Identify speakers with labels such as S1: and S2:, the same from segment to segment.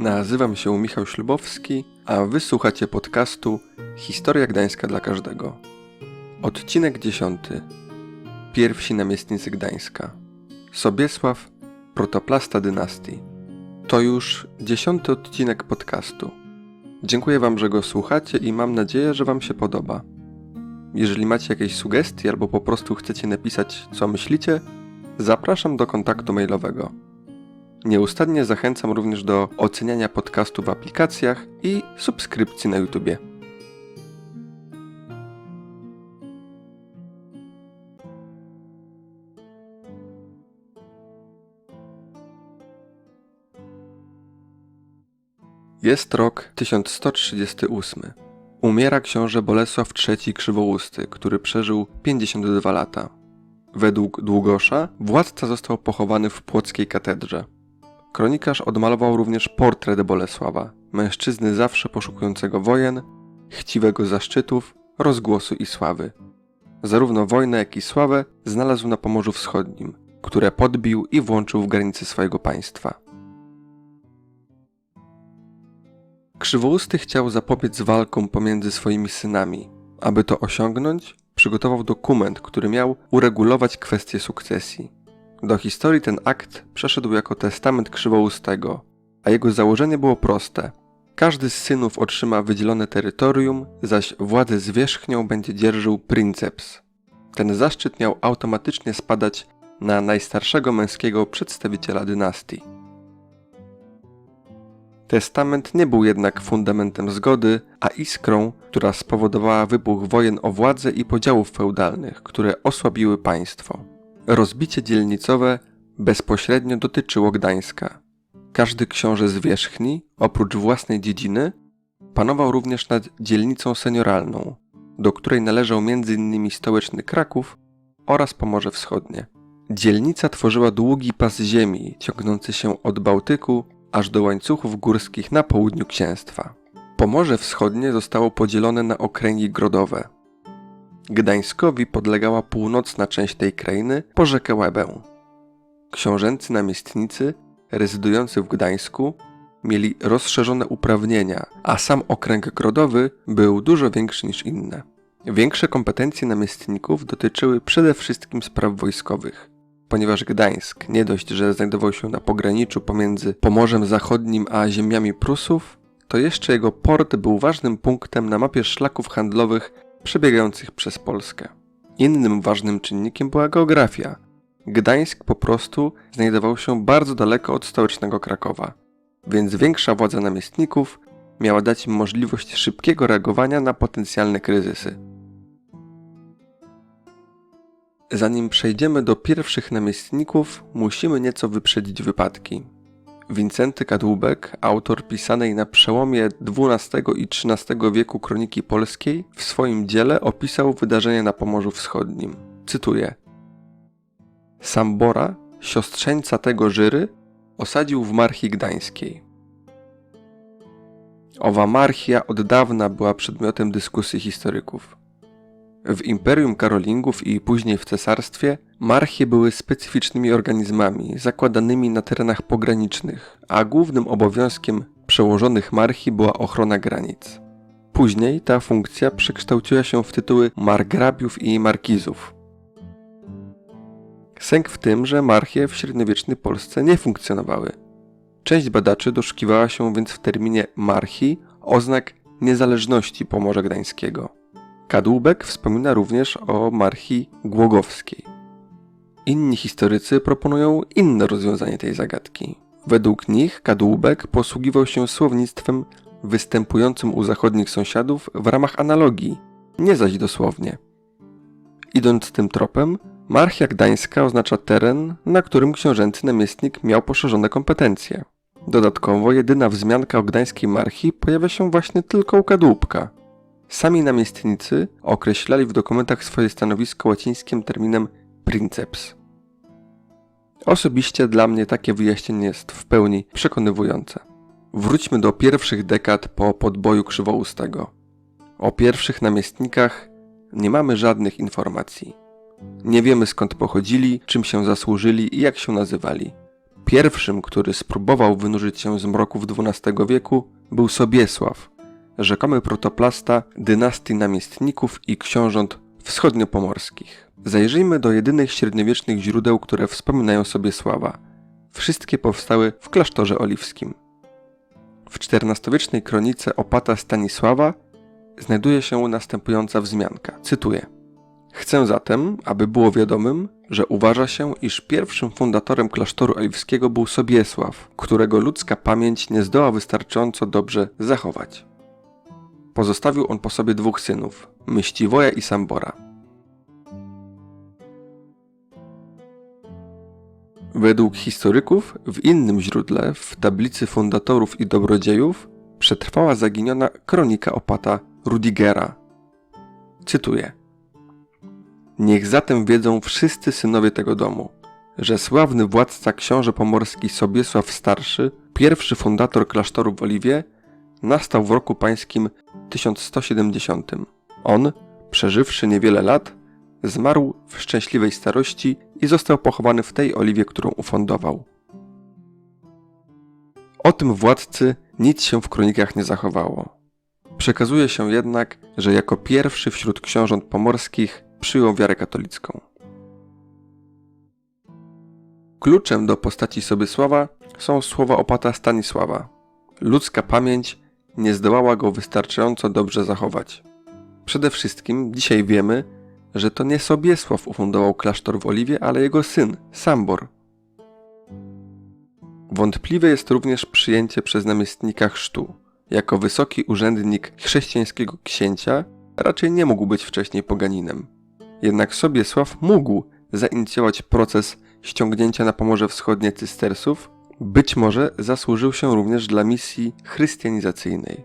S1: Nazywam się Michał Ślubowski, a wysłuchacie podcastu Historia Gdańska dla każdego. Odcinek 10. Pierwsi namiestnicy Gdańska. Sobiesław, protoplasta dynastii. To już dziesiąty odcinek podcastu. Dziękuję Wam, że go słuchacie i mam nadzieję, że Wam się podoba. Jeżeli macie jakieś sugestie albo po prostu chcecie napisać, co myślicie, zapraszam do kontaktu mailowego. Nieustannie zachęcam również do oceniania podcastu w aplikacjach i subskrypcji na YouTube. Jest rok 1138. Umiera książę Bolesław III Krzywousty, który przeżył 52 lata. Według Długosza władca został pochowany w płockiej katedrze. Kronikarz odmalował również portret Bolesława, mężczyzny zawsze poszukującego wojen, chciwego zaszczytów, rozgłosu i sławy. Zarówno wojnę, jak i sławę znalazł na Pomorzu Wschodnim, które podbił i włączył w granice swojego państwa. Krzywousty chciał zapobiec walkom pomiędzy swoimi synami. Aby to osiągnąć, przygotował dokument, który miał uregulować kwestie sukcesji. Do historii ten akt przeszedł jako testament krzywoustego, a jego założenie było proste. Każdy z synów otrzyma wydzielone terytorium, zaś władzę zwierzchnią będzie dzierżył princeps. Ten zaszczyt miał automatycznie spadać na najstarszego męskiego przedstawiciela dynastii. Testament nie był jednak fundamentem zgody, a iskrą, która spowodowała wybuch wojen o władzę i podziałów feudalnych, które osłabiły państwo. Rozbicie dzielnicowe bezpośrednio dotyczyło Gdańska. Każdy książę z wierzchni, oprócz własnej dziedziny, panował również nad dzielnicą senioralną, do której należał m.in. stołeczny Kraków oraz Pomorze Wschodnie. Dzielnica tworzyła długi pas ziemi ciągnący się od Bałtyku aż do łańcuchów górskich na południu księstwa. Pomorze Wschodnie zostało podzielone na okręgi grodowe. Gdańskowi podlegała północna część tej krainy po rzekę Łebę. Książęcy namiestnicy rezydujący w Gdańsku mieli rozszerzone uprawnienia, a sam okręg grodowy był dużo większy niż inne. Większe kompetencje namiestników dotyczyły przede wszystkim spraw wojskowych. Ponieważ Gdańsk nie dość, że znajdował się na pograniczu pomiędzy Pomorzem Zachodnim a ziemiami Prusów, to jeszcze jego port był ważnym punktem na mapie szlaków handlowych przebiegających przez Polskę. Innym ważnym czynnikiem była geografia. Gdańsk po prostu znajdował się bardzo daleko od stołecznego Krakowa, więc większa władza namiestników miała dać im możliwość szybkiego reagowania na potencjalne kryzysy. Zanim przejdziemy do pierwszych namiestników, musimy nieco wyprzedzić wypadki. Wincenty Kadłubek, autor pisanej na przełomie XII i XIII wieku kroniki polskiej, w swoim dziele opisał wydarzenia na Pomorzu Wschodnim. Cytuję: Sambora, siostrzeńca tego Żyry, osadził w Marchii Gdańskiej. Owa marchia od dawna była przedmiotem dyskusji historyków. W Imperium Karolingów i później w cesarstwie marchie były specyficznymi organizmami zakładanymi na terenach pogranicznych, a głównym obowiązkiem przełożonych marchi była ochrona granic. Później ta funkcja przekształciła się w tytuły margrabiów i markizów. Sęk w tym, że marchie w średniowiecznej Polsce nie funkcjonowały. Część badaczy doszukiwała się więc w terminie marchi oznak niezależności Pomorza Gdańskiego. Kadłubek wspomina również o marchii głogowskiej. Inni historycy proponują inne rozwiązanie tej zagadki. Według nich Kadłubek posługiwał się słownictwem występującym u zachodnich sąsiadów w ramach analogii, nie zaś dosłownie. Idąc tym tropem, Marchia Gdańska oznacza teren, na którym książęcy namiestnik miał poszerzone kompetencje. Dodatkowo jedyna wzmianka o gdańskiej marchii pojawia się właśnie tylko u Kadłubka – Sami namiestnicy określali w dokumentach swoje stanowisko łacińskim terminem princeps. Osobiście dla mnie takie wyjaśnienie jest w pełni przekonywujące. Wróćmy do pierwszych dekad po podboju krzywoustego. O pierwszych namiestnikach nie mamy żadnych informacji. Nie wiemy skąd pochodzili, czym się zasłużyli i jak się nazywali. Pierwszym, który spróbował wynurzyć się z mroków XII wieku, był Sobiesław, rzekomy protoplasta dynastii namiestników i książąt wschodniopomorskich. Zajrzyjmy do jedynych średniowiecznych źródeł, które wspominają Sobiesława. Wszystkie powstały w klasztorze oliwskim. W XIV-wiecznej kronice opata Stanisława znajduje się następująca wzmianka. Cytuję. Chcę zatem, aby było wiadomym, że uważa się, iż pierwszym fundatorem klasztoru oliwskiego był Sobiesław, którego ludzka pamięć nie zdoła wystarczająco dobrze zachować. Pozostawił on po sobie dwóch synów, Myśtiwoja i Sambora. Według historyków, w innym źródle, w tablicy fundatorów i dobrodziejów, przetrwała zaginiona kronika opata Rudigera. Cytuję. Niech zatem wiedzą wszyscy synowie tego domu, że sławny władca książę pomorski Sobiesław Starszy, pierwszy fundator klasztoru w Oliwie, nastał w roku pańskim 1170. On, przeżywszy niewiele lat, zmarł w szczęśliwej starości i został pochowany w tej oliwie, którą ufundował. O tym władcy nic się w kronikach nie zachowało. Przekazuje się jednak, że jako pierwszy wśród książąt pomorskich przyjął wiarę katolicką. Kluczem do postaci Sobiesława są słowa opata Stanisława. Ludzka pamięć nie zdołała go wystarczająco dobrze zachować. Przede wszystkim dzisiaj wiemy, że to nie Sobiesław ufundował klasztor w Oliwie, ale jego syn, Sambor. Wątpliwe jest również przyjęcie przez namiestnika chrztu. Jako wysoki urzędnik chrześcijańskiego księcia raczej nie mógł być wcześniej poganinem. Jednak Sobiesław mógł zainicjować proces ściągnięcia na Pomorze Wschodnie cystersów, być może zasłużył się również dla misji chrystianizacyjnej.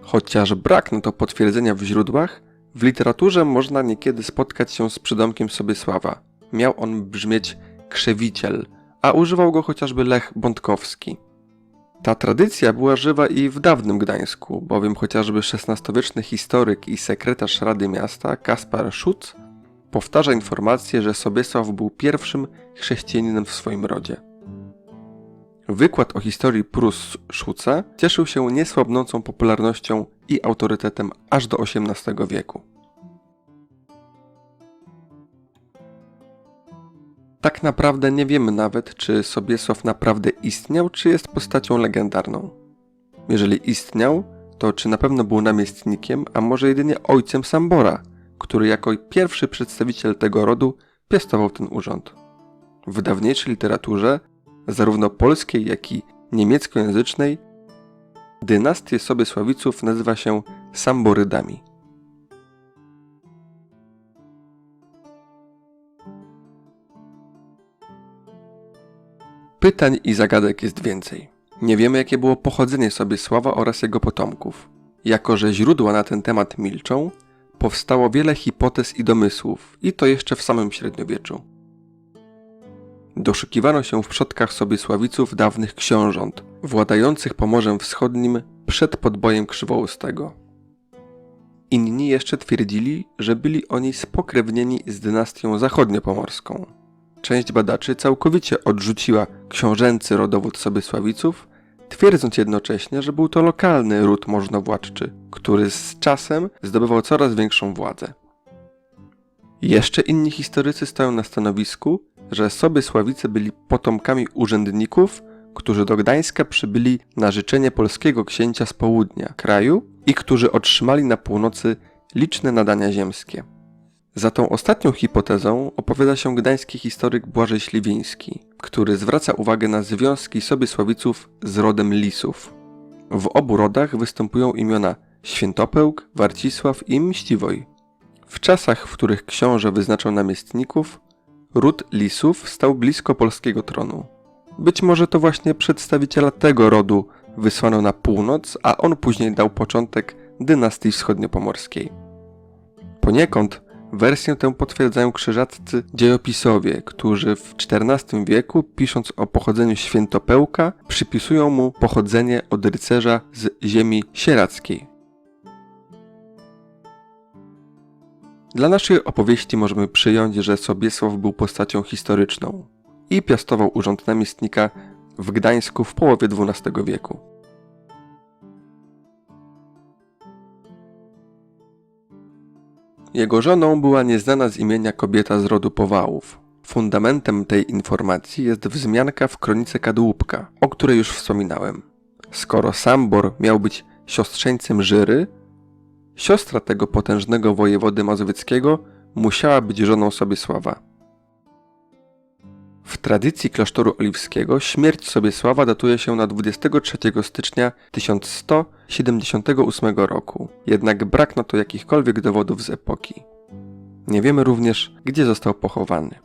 S1: Chociaż brak na to potwierdzenia w źródłach, w literaturze można niekiedy spotkać się z przydomkiem Sobiesława. Miał on brzmieć krzewiciel, a używał go chociażby Lech Bątkowski. Ta tradycja była żywa i w dawnym Gdańsku, bowiem chociażby XVI-wieczny historyk i sekretarz Rady Miasta Kaspar Schutz powtarza informację, że Sobiesław był pierwszym chrześcijaninem w swoim rodzie. Wykład o historii Prus Schutza cieszył się niesłabnącą popularnością i autorytetem aż do XVIII wieku. Tak naprawdę nie wiemy nawet, czy Sobiesław naprawdę istniał, czy jest postacią legendarną. Jeżeli istniał, to czy na pewno był namiestnikiem, a może jedynie ojcem Sambora, który jako pierwszy przedstawiciel tego rodu piastował ten urząd. W dawniejszej literaturze, zarówno polskiej, jak i niemieckojęzycznej, dynastię Sobiesławiców nazywa się Samborydami. Pytań i zagadek jest więcej. Nie wiemy, jakie było pochodzenie Sobiesława oraz jego potomków. Jako, że źródła na ten temat milczą, powstało wiele hipotez i domysłów, i to jeszcze w samym średniowieczu. Doszukiwano się w przodkach Sobiesławiców dawnych książąt, władających Pomorzem Wschodnim przed podbojem Krzywoustego. Inni jeszcze twierdzili, że byli oni spokrewnieni z dynastią zachodniopomorską. Część badaczy całkowicie odrzuciła książęcy rodowód Sobiesławiców, twierdząc jednocześnie, że był to lokalny ród możnowładczy, który z czasem zdobywał coraz większą władzę. Jeszcze inni historycy stoją na stanowisku, że Sobiesławice byli potomkami urzędników, którzy do Gdańska przybyli na życzenie polskiego księcia z południa kraju i którzy otrzymali na północy liczne nadania ziemskie. Za tą ostatnią hipotezą opowiada się gdański historyk Błażej Śliwiński, który zwraca uwagę na związki Sobiesławiców z rodem Lisów. W obu rodach występują imiona Świętopełk, Warcisław i Mściwoj. W czasach, w których książę wyznaczał namiestników, ród Lisów stał blisko polskiego tronu. Być może to właśnie przedstawiciela tego rodu wysłano na północ, a on później dał początek dynastii wschodniopomorskiej. Poniekąd Wersję tę potwierdzają krzyżaccy dziejopisowie, którzy w XIV wieku, pisząc o pochodzeniu świętopełka, przypisują mu pochodzenie od rycerza z ziemi sierackiej. Dla naszej opowieści możemy przyjąć, że Sobiesław był postacią historyczną i piastował urząd namiestnika w Gdańsku w połowie XII wieku. Jego żoną była nieznana z imienia kobieta z rodu Powałów. Fundamentem tej informacji jest wzmianka w kronice Kadłubka, o której już wspominałem. Skoro Sambor miał być siostrzeńcem Żyry, siostra tego potężnego wojewody mazowieckiego musiała być żoną Sobiesława. W tradycji klasztoru oliwskiego śmierć Sobiesława datuje się na 23 stycznia 1178 roku, jednak brak na to jakichkolwiek dowodów z epoki. Nie wiemy również, gdzie został pochowany.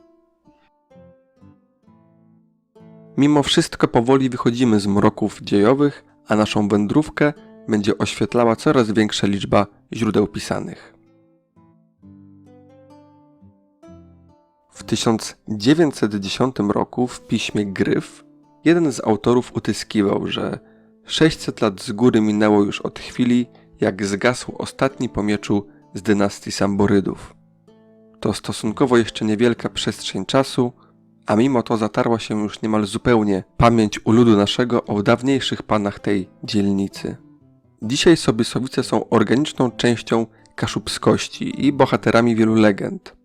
S1: Mimo wszystko powoli wychodzimy z mroków dziejowych, a naszą wędrówkę będzie oświetlała coraz większa liczba źródeł pisanych. W 1910 roku w piśmie Gryf jeden z autorów utyskiwał, że 600 lat z góry minęło już od chwili, jak zgasł ostatni po mieczu z dynastii Samborydów. To stosunkowo jeszcze niewielka przestrzeń czasu, a mimo to zatarła się już niemal zupełnie pamięć u ludu naszego o dawniejszych panach tej dzielnicy. Dzisiaj Sobiesowice są organiczną częścią kaszubskości i bohaterami wielu legend.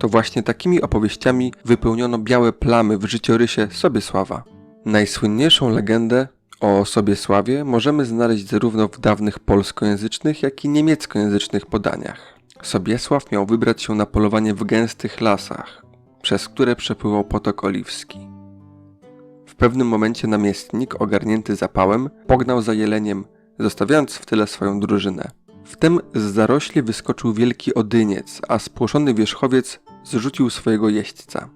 S1: To właśnie takimi opowieściami wypełniono białe plamy w życiorysie Sobiesława. Najsłynniejszą legendę o Sobiesławie możemy znaleźć zarówno w dawnych polskojęzycznych, jak i niemieckojęzycznych podaniach. Sobiesław miał wybrać się na polowanie w gęstych lasach, przez które przepływał potok oliwski. W pewnym momencie namiestnik, ogarnięty zapałem, pognał za jeleniem, zostawiając w tyle swoją drużynę. Wtem z zarośli wyskoczył wielki odyniec, a spłoszony wierzchowiec zrzucił swojego jeźdźca.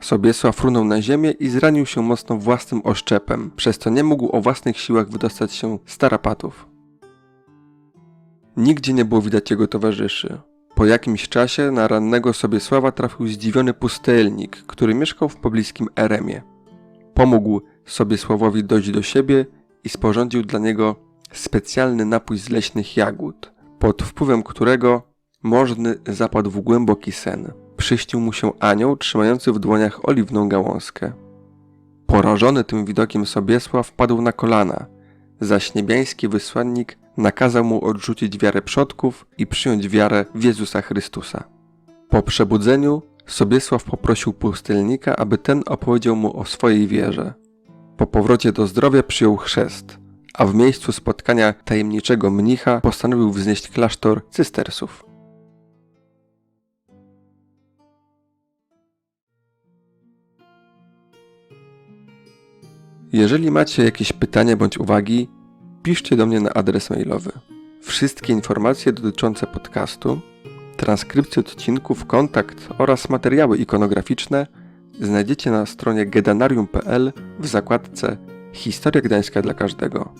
S1: Sobiesław runął na ziemię i zranił się mocno własnym oszczepem, przez co nie mógł o własnych siłach wydostać się z tarapatów. Nigdzie nie było widać jego towarzyszy. Po jakimś czasie na rannego Sobiesława trafił zdziwiony pustelnik, który mieszkał w pobliskim Eremie. Pomógł Sobiesławowi dojść do siebie i sporządził dla niego specjalny napój z leśnych jagód, pod wpływem którego możny zapadł w głęboki sen. Przyśnił mu się anioł trzymający w dłoniach oliwną gałązkę. Porażony tym widokiem Sobiesław padł na kolana, zaś niebiański wysłannik nakazał mu odrzucić wiarę przodków i przyjąć wiarę w Jezusa Chrystusa. Po przebudzeniu Sobiesław poprosił pustelnika, aby ten opowiedział mu o swojej wierze. Po powrocie do zdrowia przyjął chrzest, a w miejscu spotkania tajemniczego mnicha postanowił wznieść klasztor cystersów. Jeżeli macie jakieś pytania bądź uwagi, piszcie do mnie na adres mailowy. Wszystkie informacje dotyczące podcastu, transkrypcje odcinków, kontakt oraz materiały ikonograficzne znajdziecie na stronie gedanarium.pl w zakładce Historia Gdańska dla każdego.